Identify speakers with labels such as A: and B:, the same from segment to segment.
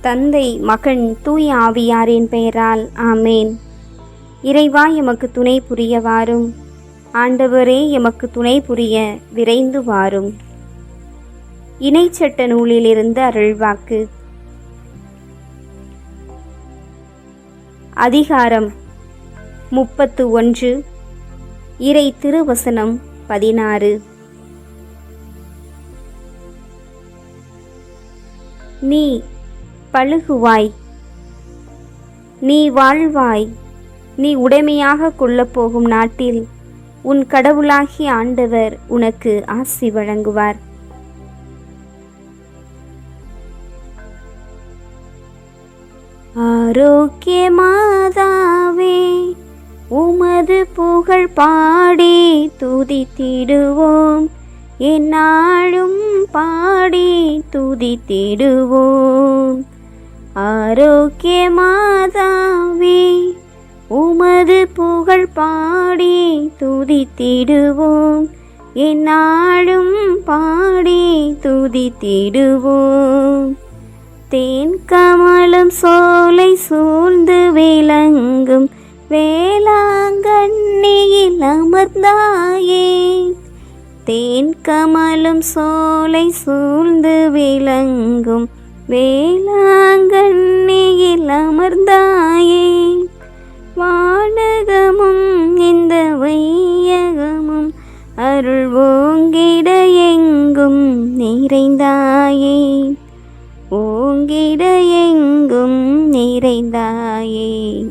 A: தந்தை மகன் தூய ஆவியாரின் பெயரால் ஆமேன். இறைவா எமக்கு துணை புரிய வாரும் ஆண்டவரே எமக்கு துணை புரிய விரைந்து வாரும். இணைச்சட்ட நூலிலிருந்து அருள்வாக்கு. அதிகாரம் முப்பத்து ஒன்று. இறை திருவசனம் பதினாறு. நீ பழுகுவாய். நீ வாழ்வாய். நீ உடைமையாக கொள்ளப் போகும் நாட்டில் உன் கடவுளாகிய ஆண்டவர் உனக்கு ஆசி வழங்குவார். ஆரோக்கிய மாதாவே உமது புகழ் பாடி துதித்திடுவோம். எந்நாளும் பாடி துதித்திடுவோம். ஆரோக்கிய மாதாவே உமது புகழ் பாடி துதித்திடுவோம். என்னாலும் பாடி துதித்திடுவோம். தேன் கமலம் சோலை சூழ்ந்து விளங்கும் வேளாங்கண்ணியில் அமர்ந்தாயே. தேன் கமலும் சோலை சூழ்ந்து விளங்கும் வேளாங்கண்ணியில் அமர்ந்தாயே. வானகமும் இந்த வையகமும் அருள் ஓங்கிட எங்கும் நிறைந்தாயே. ஓங்கிட எங்கும் நிறைந்தாயே.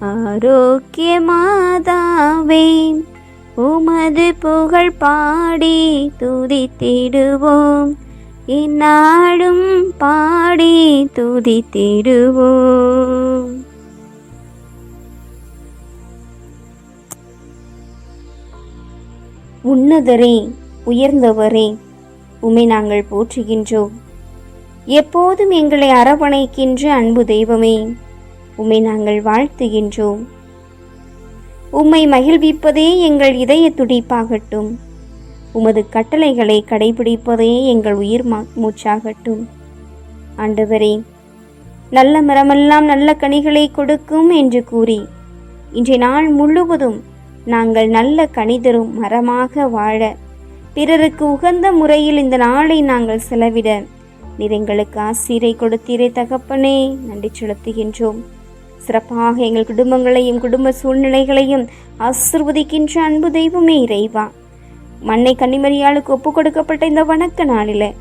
A: ஆரோக்கிய மாதாவே உமது புகழ் பாடி துதித்திடுவோம். இந்நாடும் பாடி துதித்திடுவோம். உன்னதரே உயர்ந்தவரே உமை நாங்கள் போற்றுகின்றோம். எப்போதும் எங்களை அரவணைக்கின்ற அன்பு தெய்வமே உம்மை நாங்கள் வாழ்த்துகின்றோம். உம்மை மகிழ்விப்பதே எங்கள் இதய துடிப்பாகட்டும் உமது கட்டளைகளை கடைபிடிப்பதே எங்கள் உயிர் மா- மூச்சாகட்டும். ஆண்டவரே நல்ல மரமெல்லாம் நல்ல கனிகளை கொடுக்கும் என்று கூறி இன்றைய நாள் முழுவதும் நாங்கள் நல்ல கனி தரும் மரமாக வாழ பிறருக்கு உகந்த முறையில் இந்த நாளை நாங்கள் செலவிட நீர் எங்களுக்கு ஆசீரை கொடுத்தீரே தகப்பனே நன்றி செலுத்துகின்றோம். சிறப்பாக எங்கள் குடும்பங்களையும் குடும்ப சூழ்நிலைகளையும் ஆசிர்வதிக்கின்ற அன்பு தெய்வமே இறைவா. மண்ணை கன்னிமரியாளுக்கு ஒப்பு கொடுக்கப்பட்ட இந்த வணக்க நாளில்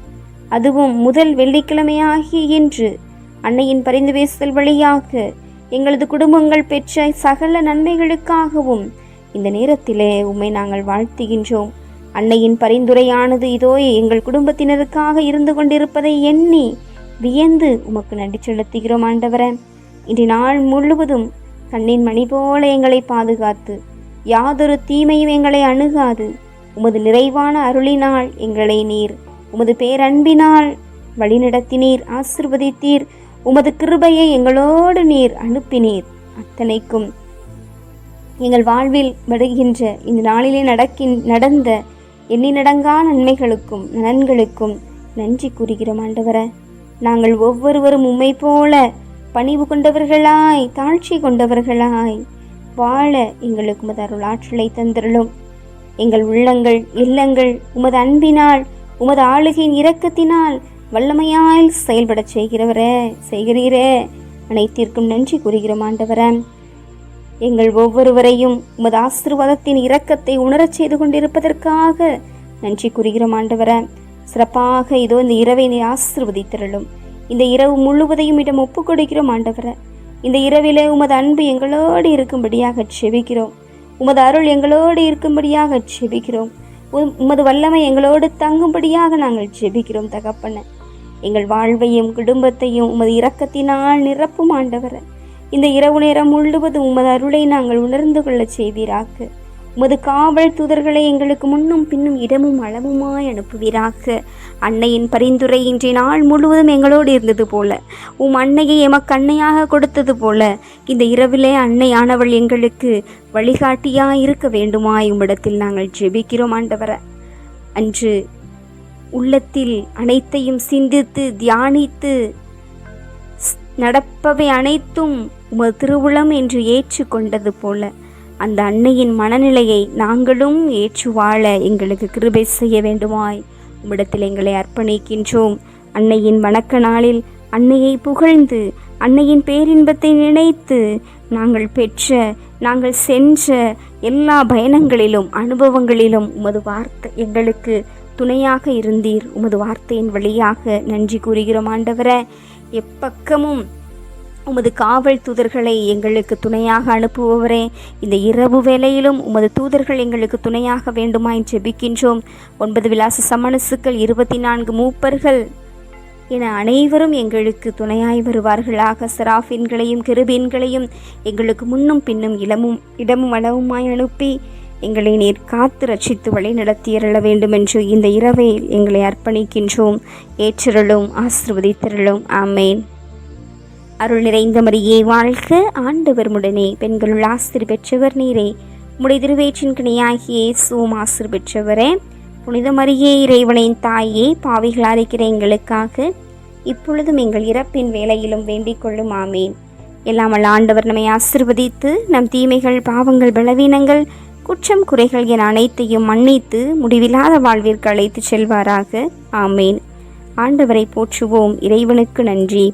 A: அதுவும் முதல் வெள்ளிக்கிழமையாகிய இன்று அன்னையின் பரிந்து பேசுதல் வழியாக எங்களது குடும்பங்கள் பெற்ற சகல நன்மைகளுக்காகவும் இந்த நேரத்திலே உம்மை நாங்கள் வாழ்த்துகின்றோம். அன்னையின் பரிந்துரையானது இதோ எங்கள் குடும்பத்தினருக்காக இருந்து கொண்டிருப்பதை எண்ணி வியந்து உமக்கு நன்றி செலுத்துகிறோம் ஆண்டவரே. இன்று நாள் முழுவதும் கண்ணின் மணி போல எங்களை பாதுகாத்து யாதொரு தீமையும் எங்களை அணுகாது. உமது நிறைவான அருளினால் எங்களை நீர் உமது பேரன்பினால் வழிநடத்தினீர் ஆசிர்வதித்தீர் உமது கிருபையை எங்களோடு நீர் அனுப்பினீர். அத்தனைக்கும் எங்கள் வாழ்வில் வருகின்ற இந்த நாளிலே நடக்கின் நடந்த எண்ணினடங்கா நன்மைகளுக்கும் நலன்களுக்கும் நன்றி கூறுகிறோம் ஆண்டவர. நாங்கள் ஒவ்வொருவரும் உம்மை போல பணிவு கொண்டவர்களாய் தாழ்ச்சி கொண்டவர்களாய் வாழ எங்களுக்கு உமது அருள் ஆற்றலை தந்திரலும் எங்கள் உள்ளங்கள் இல்லங்கள் உமது அன்பினால் உமது ஆளுகையின் இரக்கத்தினால் வல்லமையாய் செயல்படச் செய்கிறவரே செய்கிறீரே. அனைத்திற்கும் நன்றி கூறுகிறோம் ஆண்டவரன் எங்கள் ஒவ்வொருவரையும் உமது ஆசீர்வாதத்தின் இரக்கத்தை உணரச் செய்து கொண்டிருப்பதற்காக நன்றி கூறுகிறோம் ஆண்டவர. சிறப்பாக இதோ இந்த இரவை நீ ஆசிர்வதித்திரளும். இந்த இரவு முழுவதையும் இடம் ஒப்புக் கொடுக்கிறோம் ஆண்டவர. இந்த இரவிலே உமது அன்பு எங்களோடு இருக்கும்படியாக செபிக்கிறோம். உமது அருள் எங்களோடு இருக்கும்படியாக ஜெபிக்கிறோம். உமது வல்லமை எங்களோடு தங்கும்படியாக நாங்கள் ஜெபிக்கிறோம் தகப்பன. எங்கள் வாழ்வையும் குடும்பத்தையும் உமது இரக்கத்தினால் நிரப்பும் ஆண்டவரை. இந்த இரவு நேரம் முழுவதும் உமது அருளை நாங்கள் உணர்ந்து கொள்ள செய்வீராக்கு உமது காவல் தூதர்களை எங்களுக்கு முன்னும் பின்னும் இடமும் அளவுமாய் அனுப்புவீராக. அன்னையின் பரிந்துரை இன்றைய நாள் முழுவதும் எங்களோடு இருந்தது போல. உம் அன்னையை எமக்கு அன்னையாக கொடுத்தது போல. இந்த இரவிலே அன்னையானவள் எங்களுக்கு வழிகாட்டியாய் இருக்க வேண்டுமாய் உம்மிடத்தில் நாங்கள் ஜெபிக்கிறோம் ஆண்டவரை. அன்று உள்ளத்தில் அனைத்தையும் சிந்தித்து தியானித்து நடப்பவை அனைத்தும் உமது திருவுளம் என்று ஏற்றுக்கொண்டது போல. அந்த அன்னையின் மனநிலையை நாங்களும் ஏற்று வாழ எங்களுக்கு கிருபை செய்ய வேண்டுமாய். உம்மிடத்தில் எங்களை அர்ப்பணிக்கின்றோம். அன்னையின் வணக்க நாளில் அன்னையை புகழ்ந்து அன்னையின் பேரின்பத்தை நினைத்து நாங்கள் பெற்ற நாங்கள் சென்ற எல்லா பயணங்களிலும் அனுபவங்களிலும் உமது வார்த்தை எங்களுக்கு துணையாக இருந்தீர். உமது வார்த்தையின் வழியாக நன்றி கூறுகிறோம் ஆண்டவரே. எப்பக்கமும் உமது காவல் தூதர்களை எங்களுக்கு துணையாக அனுப்புபவரே இந்த இரவு வேளையிலும் உமது தூதர்கள் எங்களுக்கு துணையாக வேண்டுமா என்று ஜெபிக்கின்றோம். ஒன்பது விலாச சமணசுக்கள் இருபத்தி நான்கு மூப்பர்கள் என அனைவரும் எங்களுக்கு துணையாய் வருவார்களாக. சிராஃபின்களையும் கிருபீன்களையும் எங்களுக்கு முன்னும் பின்னும் இளமும் இடமும் அளவுமாய் அனுப்பி எங்களை நீர் காத்து ரட்சித்து வழி நடத்தியருள வேண்டுமென்று இந்த இரவை எங்களை அர்ப்பணிக்கின்றோம். ஏற்றிருளும் ஆசிர்வதித்திரளும். ஆமேன். அருள் நிறைந்த மரியே வாழ்க ஆண்டவர் முடனே. பெண்களுள் ஆசிர் பெற்றவர் நீரே. உம்முடைய திருவேற்றின் கிணையாகியே சோம் ஆசிர் பெற்றவரே. புனித மரியே இறைவனின் தாயே பாவிகள் அரைக்கிற எங்களுக்காக இப்பொழுதும் எங்கள் இறப்பின் வேலையிலும் வேண்டிக் கொள்ளும் ஆமேன். எல்லாம் ஆண்டவர் நம்மை ஆசிர்வதித்து நம் தீமைகள் பாவங்கள் பலவீனங்கள் குற்றம் குறைகள் என அனைத்தையும் மன்னித்து முடிவில்லாத வாழ்விற்கு அழைத்துச் செல்வாராக ஆமேன். ஆண்டவரை போற்றுவோம். இறைவனுக்கு நன்றி.